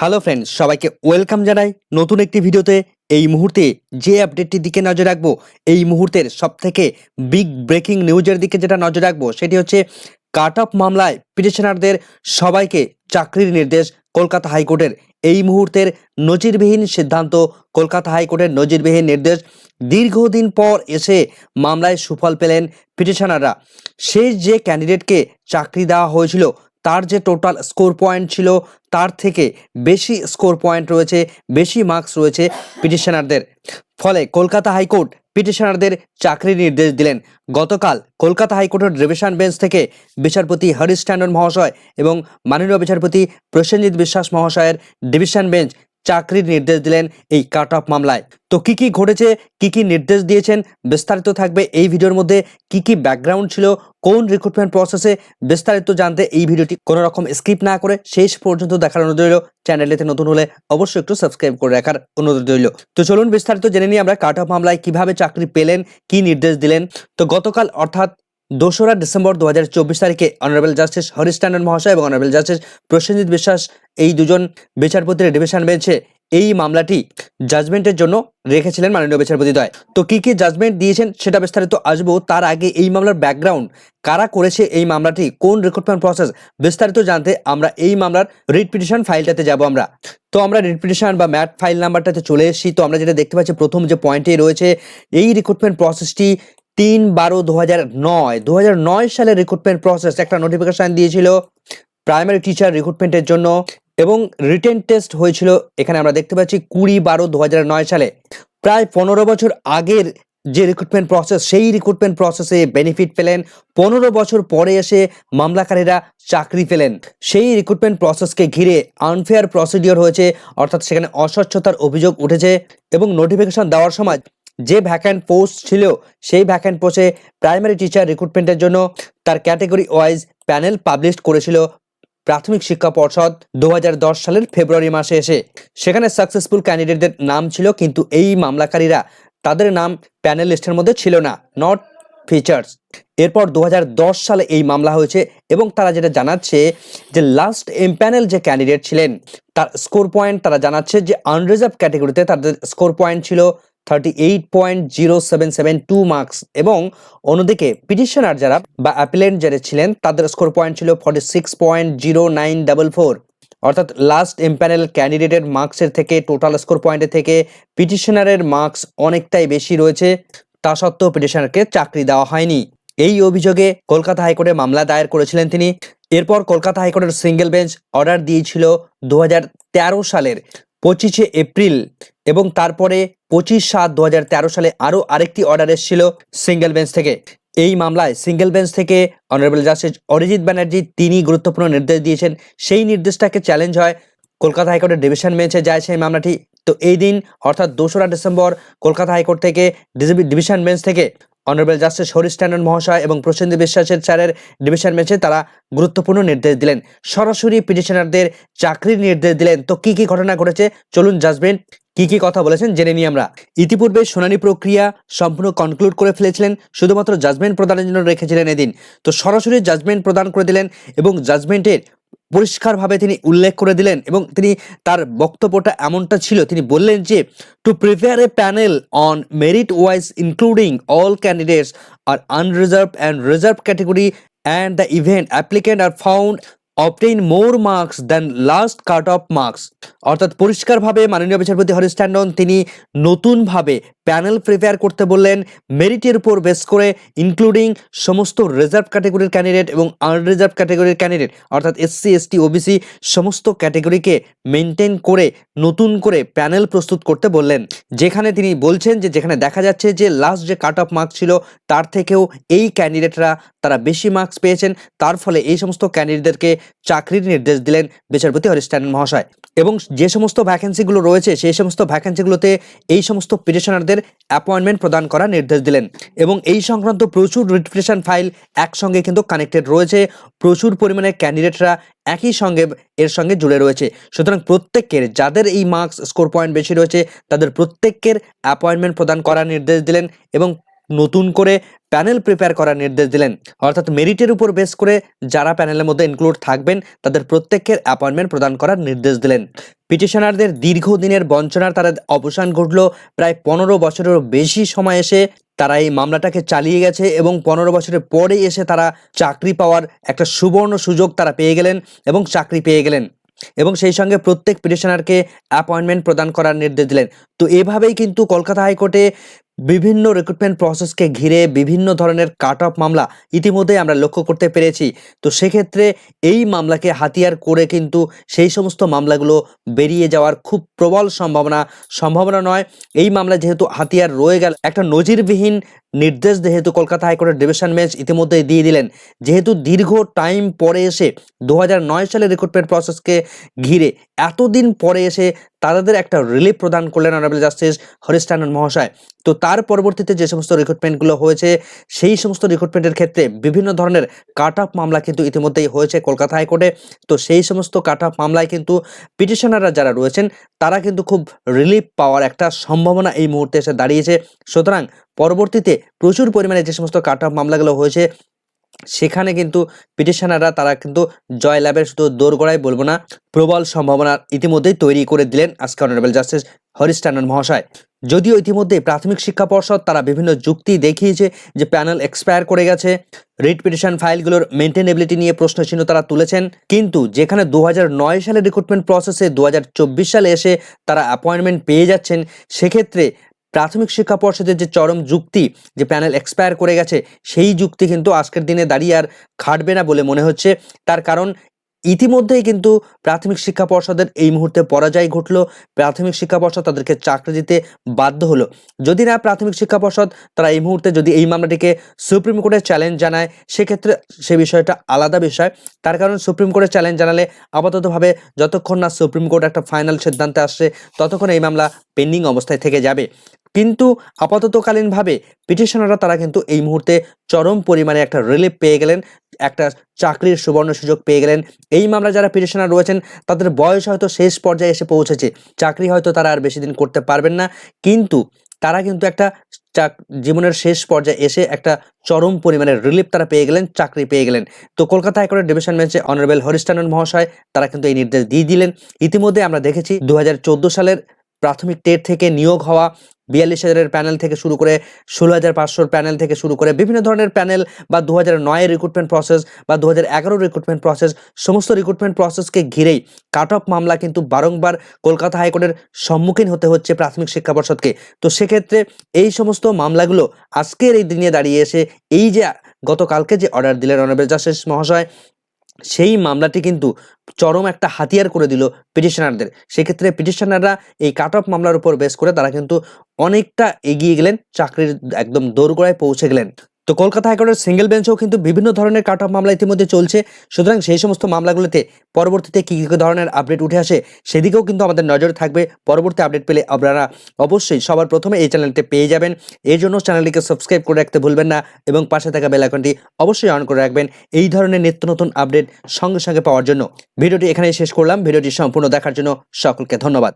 Hello friends সবাইকে welcome জানাই নতুন একটি ভিডিওতে। এই মুহূর্তে যে আপডেটটির দিকে নজর রাখব, এই মুহূর্তের সব থেকে বিগ ব্রেকিং নিউজের দিকে যেটা নজর রাখব, সেটি হচ্ছে কাট অফ মামলায় পিটিশনারদের সবাইকে চাকরির নির্দেশ কলকাতা হাইকোর্টের। এই মুহূর্তের নজিরবিহীন সিদ্ধান্ত কলকাতা হাইকোর্টের নজিরবিহীন নির্দেশ। দীর্ঘদিন পর এসে মামলায় সুফল পেলেন পিটিশনাররা শেষ যে ক্যান্ডিডেটকে চাকরি দেওয়া হয়েছিল তার যে টোটাল স্কোর পয়েন্ট ছিল, তার থেকে বেশি স্কোর পয়েন্ট রয়েছে, বেশি মার্কস রয়েছে পিটিশনারদের ফলে কলকাতা হাইকোর্ট পিটিশনারদের চাকরির নির্দেশ দিলেন। গতকাল কলকাতা হাইকোর্টের ডিভিশন বেঞ্চ থেকে বিচারপতি হরিশ ট্যান্ডন মহাশয় এবং মাননীয় বিচারপতি প্রসেনজিৎ বিশ্বাস মহাশয়ের ডিভিশন বেঞ্চ চাকরির নির্দেশ দিলেন এই কাট অফ মামলায়। তো কি কি ঘটেছে, কি কি নির্দেশ দিয়েছেন, বিস্তারিত থাকবে এই ভিডিওর মধ্যে। কি কি ব্যাকগ্রাউন্ড ছিল, কোন রিক্রুটমেন্ট প্রসেসে বিস্তারিত জানতে এই ভিডিওটি কোনো রকম স্কিপ না করে শেষ পর্যন্ত দেখার অনুরোধ রইল। চ্যানেলেতে নতুন হলে অবশ্যই একটু সাবস্ক্রাইব করে রাখার অনুরোধ রইল। তো চলুন বিস্তারিত জেনে নিই আমরা কাট অফ মামলায় কীভাবে চাকরি পেলেন, কি নির্দেশ দিলেন। তো গতকাল অর্থাৎ দোসরা ডিসেম্বর দু হাজার চব্বিশ তারিখে অনারেবল জাস্টিস হরিশ ট্যান্ডন মহাশয় এবং অনারেবল জাস্টিস প্রসেনজিৎ বিশ্বাস এই দুজন বিচারপতির ডিভিশন বেঞ্চে এই মামলাটি জাজমেন্টের জন্য রেখেছিলেন মাননীয় বিচারপতি দয় তো কী কী জাজমেন্ট দিয়েছেন সেটা বিস্তারিত আসব। তার আগে এই মামলার ব্যাকগ্রাউন্ড কারা করেছে এই মামলাটি, কোন রিক্রুটমেন্ট প্রসেস বিস্তারিত জানতে আমরা এই মামলার রিট পিটিশন ফাইলটাতে যাব আমরা। তো আমরা রিট পিটিশন বা ম্যাট ফাইল নাম্বারটাতে চলে এসেছি। তো আমরা যেটা দেখতে পাচ্ছি, প্রথম যে পয়েন্টে রয়েছে, এই রিক্রুটমেন্ট প্রসেসটি তিন বারো দু হাজার নয়। দু হাজার নয় সালের রিক্রুটমেন্ট প্রসেস একটা নোটিফিকেশান দিয়েছিল প্রাইমারি টিচার রিক্রুটমেন্টের জন্য এবং রিটেন টেস্ট হয়েছিল এখানে আমরা দেখতে পাচ্ছি কুড়ি বারো দু নয় সালে। প্রায় পনেরো বছর আগের যে রিক্রুটমেন্ট প্রসেস সেই রিক্রুটমেন্ট প্রসেসে বেনিফিট পেলেন। পনেরো বছর পরে এসে মামলাকারীরা চাকরি পেলেন। সেই রিক্রুটমেন্ট প্রসেসকে ঘিরে আনফেয়ার প্রসিডিওর হয়েছে, অর্থাৎ সেখানে অস্বচ্ছতার অভিযোগ উঠেছে এবং নোটিফিকেশন দেওয়ার সময় যে ভ্যাকেন্ট পোস্ট ছিল সেই ভ্যাকেন্ট পোস্টে প্রাইমারি টিচার রিক্রুটমেন্টের জন্য তার ক্যাটেগরি ওয়াইজ প্যানেল পাবলিশ করেছিল প্রাথমিক শিক্ষা পর্ষদ দু হাজার দশ সালের ফেব্রুয়ারি মাসে এসে। সেখানে সাকসেসফুল ক্যান্ডিডেটদের নাম ছিল, কিন্তু এই মামলাকারীরা তাদের নাম প্যানেল লিস্টের মধ্যে ছিল না নট ফিচার্স এরপর দু হাজার দশ সালে এই মামলা হয়েছে এবং তারা যেটা জানাচ্ছে যে লাস্ট এমপ্যানেল যে ক্যান্ডিডেট ছিলেন, তার স্কোর পয়েন্ট তারা জানাচ্ছে যে আনরিজার্ভ ক্যাটেগরিতে তাদের স্কোর পয়েন্ট ছিল thirty eight point zero seven seven two marks এবং অন্যদিকে পিটিশনার যারা বা অ্যাপিলেন্ট যারা ছিলেন, তাদের স্কোর পয়েন্ট ছিল forty six point zero nine double four অর্থাৎ লাস্ট এমপ্যানেল ক্যান্ডিডেটের মার্কসের থেকে টোটাল স্কোর পয়েন্টের থেকে পিটিশনারের মার্কস অনেকটাই বেশি রয়েছে। তা সত্ত্বেও পিটিশনারকে চাকরি দেওয়া হয়নি। এই অভিযোগে কলকাতা হাইকোর্টে মামলা দায়ের করেছিলেন তিনি। এরপর কলকাতা হাইকোর্টের সিঙ্গেল বেঞ্চ অর্ডার দিয়েছিল দু হাজার তেরো সালের পঁচিশে এপ্রিল। এবং তারপরে পঁচিশ সাত দু সালে আরও আরেকটি অর্ডার এসেছিল সিঙ্গেল বেঞ্চ থেকে। এই মামলায় সিঙ্গেল বেঞ্চ থেকে অনারেবল জাস্টিস অরিজিৎ ব্যানার্জি তিনি গুরুত্বপূর্ণ নির্দেশ দিয়েছেন। সেই নির্দেশটাকে চ্যালেঞ্জ হয় কলকাতা হাইকোর্টের ডিভিশন বেঞ্চে যায় সেই মামলাটি। তো এই দিন অর্থাৎ দোসরা ডিসেম্বর কলকাতা হাইকোর্ট থেকে ডিভিশন বেঞ্চ থেকে অনারেবল জাস্টিস হরিশ ট্যান্ডন মহাশয় এবং প্রসেনজিৎ বিশ্বাসের স্যারের ডিভিশন বেঞ্চে তারা গুরুত্বপূর্ণ নির্দেশ দিলেন। সরাসরি পিটিশনারদের চাকরির নির্দেশ দিলেন। তো কি কি ঘটনা ঘটেছে? চলুন জাজমেন্ট কি কি কথা বলেছেন জেনে নিই আমরা। ইতিপূর্বে শুনানি প্রক্রিয়া সম্পূর্ণ কনক্লুড করে ফেলেছিলেন, শুধুমাত্র জাজমেন্ট প্রদানের জন্য রেখেছিলেন এদিন। তো সরাসরি জাজমেন্ট প্রদান করে দিলেন এবং জাজমেন্টের পরিষ্কারভাবে তিনি উল্লেখ করে দিলেন এবং তিনি তার বক্তব্যটা এমনটা ছিল, তিনি বললেন যে to prepare a panel on merit wise including all candidates are unreserve and reserve category and the event applicant are found obtain more marks than last cut off marks অর্থাৎ পরিষ্কারভাবে মাননীয় বিচারপতি হরিশ ট্যান্ডন তিনি নতুনভাবে প্যানেল প্রিপেয়ার করতে বললেন, মেরিটের উপর base করে ইনক্লুডিং সমস্ত রিজার্ভ ক্যাটেগরির ক্যান্ডিডেট এবং আনরিজার্ভ ক্যাটেগরির ক্যান্ডিডেট অর্থাৎ এসসি এসটি ওবিসি সমস্ত ক্যাটেগরিকে মেনটেন করে, নতুন করে প্যানেল প্রস্তুত করতে বললেন। যেখানে তিনি বলছেন যে, যেখানে দেখা যাচ্ছে যে লাস্ট যে কাট অফ মার্কস ছিল, তার থেকেও এই ক্যান্ডিডেটরা তারা বেশি মার্কস পেয়েছেন, তার ফলে এই সমস্ত ক্যান্ডিডেটদেরকে চাকরির নির্দেশ দিলেন বিচারপতি হরিশ ট্যান্ডন মহাশয়। এবং যে সমস্ত ভ্যাকেন্সিগুলো রয়েছে, সেই সমস্ত ভ্যাকেন্সিগুলোতে এই সমস্ত পিটিশনারদের অ্যাপয়েন্টমেন্ট প্রদান করার নির্দেশ দিলেন। এবং এই সংক্রান্ত প্রচুর রিপিটেশন ফাইল একসঙ্গে কিন্তু কানেক্টেড রয়েছে। প্রচুর পরিমাণে ক্যান্ডিডেটরা একই সঙ্গে, এর সঙ্গে জুড়ে রয়েছে। সুতরাং প্রত্যেকের, যাদের এই মার্কস স্কোর পয়েন্ট বেশি রয়েছে, তাদের প্রত্যেকের অ্যাপয়েন্টমেন্ট প্রদান করার নির্দেশ দিলেন এবং নতুন করে প্যানেল প্রিপেয়ার করার নির্দেশ দিলেন। অর্থাৎ মেরিটের উপর বেস করে যারা প্যানেলের মধ্যে ইনক্লুড থাকবেন, তাদের প্রত্যেকের অ্যাপয়েন্টমেন্ট প্রদান করার নির্দেশ দিলেন। পিটিশনারদের দীর্ঘদিনের বঞ্চনার তারা অবসান ঘটলো। প্রায় পনেরো বছরেরও বেশি সময় এসে তারা এই মামলাটাকে চালিয়ে গেছে এবং পনেরো বছরের পরে এসে তারা চাকরি পাওয়ার একটা সুবর্ণ সুযোগ তারা পেয়ে গেলেন এবং চাকরি পেয়ে গেলেন। এবং সেই সঙ্গে প্রত্যেক পিটিশনারকে অ্যাপয়েন্টমেন্ট প্রদান করার নির্দেশ দিলেন। তো এভাবেই কিন্তু কলকাতা হাইকোর্টে বিভিন্ন রিক্রুটমেন্ট প্রসেসকে ঘিরে বিভিন্ন ধরনের কাট অফ মামলা ইতিমধ্যেই আমরা লক্ষ্য করতে পেরেছি। তো সেক্ষেত্রে এই মামলাকে হাতিয়ার করে কিন্তু সেই সমস্ত মামলাগুলো বেরিয়ে যাওয়ার খুব প্রবল সম্ভাবনা সম্ভাবনা নয়। এই মামলা যেহেতু হাতিয়ার রয়ে গেল, একটা নজিরবিহীন নির্দেশ যেহেতু কলকাতা হাইকোর্টের ডিভিশন বেঞ্চ ইতিমধ্যেই দিয়ে দিলেন, যেহেতু দীর্ঘ টাইম পরে এসে দু সালের রিক্রুটমেন্ট প্রসেসকে ঘিরে এতদিন পরে এসে তাদের একটা রিলিফ প্রদান করলেন অনারেবল জাস্টিস হরিস্টানন মহাশয়। তো তার পরবর্তীতে যে সমস্ত রিক্রুটমেন্টগুলো হয়েছে, সেই সমস্ত রিক্রুটমেন্টের ক্ষেত্রে বিভিন্ন ধরনের কাট অফ মামলা কিন্তু ইতিমধ্যেই হয়েছে কলকাতা হাইকোর্টে। তো সেই সমস্ত কাট অফ মামলায় কিন্তু পিটিশনাররা যারা রয়েছেন, তারা কিন্তু খুব রিলিফ পাওয়ার একটা সম্ভাবনা এই মুহূর্তে এসে দাঁড়িয়েছে। সুতরাং পরবর্তীতে প্রচুর পরিমাণে যে সমস্ত কাট অফ মামলাগুলো হয়েছে, সেখানে কিন্তু পিটিশনাররা তারা কিন্তু জয়লাভের শুধু দোরগোড়ায় বলব না, প্রবল সম্ভাবনা ইতিমধ্যেই তৈরি করে দিলেন আজকে অনারেবল জাস্টিস হরিশ টান্ডন মহাশয়। যদিও ইতিমধ্যে প্রাথমিক শিক্ষা পর্ষদ তারা বিভিন্ন যুক্তি দেখিয়েছে যে প্যানেল এক্সপায়ার করে গেছে, রিট পিটিশন ফাইলগুলোর মেনটেনেবিলিটি নিয়ে প্রশ্নচিহ্ন তারা তুলেছেন, কিন্তু যেখানে দু হাজার নয় সালে রিক্রুটমেন্ট প্রসেসে দু হাজার চব্বিশ সালে এসে তারা অ্যাপয়েন্টমেন্ট পেয়ে যাচ্ছেন, সেক্ষেত্রে প্রাথমিক শিক্ষা পর্ষদের যে চরম যুক্তি যে প্যানেল এক্সপায়ার করে গেছে, সেই যুক্তি কিন্তু আজকের দিনে দাঁড়িয়ে আর খাটবে না বলে মনে হচ্ছে। তার কারণ, ইতিমধ্যেই কিন্তু প্রাথমিক শিক্ষা পর্ষদের এই মুহূর্তে পরাজয় ঘটলো। প্রাথমিক শিক্ষা পর্ষদ তাদেরকে চাকরি দিতে বাধ্য হলো। যদি না প্রাথমিক শিক্ষা পর্ষদ, তারা এই মুহূর্তে যদি এই মামলাটিকে সুপ্রিম কোর্টে চ্যালেঞ্জ জানায়, সেক্ষেত্রে সে বিষয়টা আলাদা বিষয়। তার কারণ, সুপ্রিম কোর্টে চ্যালেঞ্জ জানালে আপাততভাবে যতক্ষণ না সুপ্রিম কোর্ট একটা ফাইনাল সিদ্ধান্তে আসছে, ততক্ষণ এই মামলা পেন্ডিং অবস্থায় থেকে যাবে। কিন্তু আপাততকালীনভাবে পিটিশনাররা তারা কিন্তু এই মুহূর্তে চরম পরিমাণে একটা রিলিফ পেয়ে গেলেন, একটা চাকরির সুবর্ণ সুযোগ পেয়ে গেলেন। এই মামলা যারা পিটিশনার রয়েছেন, তাদের বয়স হয়তো শেষ পর্যায়ে এসে পৌঁছেছে, চাকরি হয়তো তারা আর বেশি দিন করতে পারবেন না। কিন্তু তারা কিন্তু একটা চাক, জীবনের শেষ পর্যায়ে এসে একটা চরম পরিমাণের রিলিফ তারা পেয়ে গেলেন, চাকরি পেয়ে গেলেন। তো কলকাতা হাইকোর্টের ডিভিশন বেঞ্চে অনারেবল হরিস্টানন মহাশয়, তারা কিন্তু এই নির্দেশ দিয়ে দিলেন। ইতিমধ্যে আমরা দেখেছি দু হাজার চোদ্দ সালের প্রাথমিক টেট থেকে নিয়োগ হওয়া বিয়াল্লিশ হাজারের প্যানেল থেকে শুরু করে ষোলো হাজার পাঁচশোর প্যানেল থেকে শুরু করে বিভিন্ন ধরনের প্যানেল বা দু হাজার নয়ের রিক্রুটমেন্ট প্রসেস বা দু হাজার এগারোর রিক্রুটমেন্ট প্রসেস সমস্ত রিক্রুটমেন্ট প্রসেসকে ঘিরেই কাট অফ মামলা কিন্তু বারংবার কলকাতা হাইকোর্টের সম্মুখীন হতে হচ্ছে প্রাথমিক শিক্ষা পর্ষদকে। তো সেক্ষেত্রে এই সমস্ত মামলাগুলো আজকের এই দিনে দাঁড়িয়ে এসে এই যে গতকালকে যে অর্ডার দিলেন অনারেবল জাস্টিস মহাশয় সেই মামলাটি কিন্তু চরম একটা হাতিয়ার করে দিল পিটিশনারদের সেক্ষেত্রে পিটিশনাররা এই কাট অফ মামলার উপর বেশ করে তারা কিন্তু অনেকটা এগিয়ে গেলেন, চাকরির একদম দোরগোড়ায় পৌঁছে গেলেন। তো কলকাতা হাইকোর্টের সিঙ্গেল বেঞ্চেও কিন্তু বিভিন্ন ধরনের কাট অফ মামলা ইতিমধ্যে চলছে। সুতরাং সেই সমস্ত মামলাগুলোতে পরবর্তীতে কী কী ধরনের আপডেট উঠে আসে সেদিকেও কিন্তু আমাদের নজর থাকবে। পরবর্তী আপডেট পেলে আপনারা অবশ্যই সবার প্রথমে এই চ্যানেলটি পেয়ে যাবেন। এর জন্য চ্যানেলটিকে সাবস্ক্রাইব করে রাখতে ভুলবেন না এবং পাশে থাকা বেল আইকনটি অবশ্যই অন করে রাখবেন এই ধরনের নিত্য নতুন আপডেট সঙ্গে সঙ্গে পাওয়ার জন্য। ভিডিওটি এখানেই শেষ করলাম। ভিডিওটি সম্পূর্ণ দেখার জন্য সকলকে ধন্যবাদ।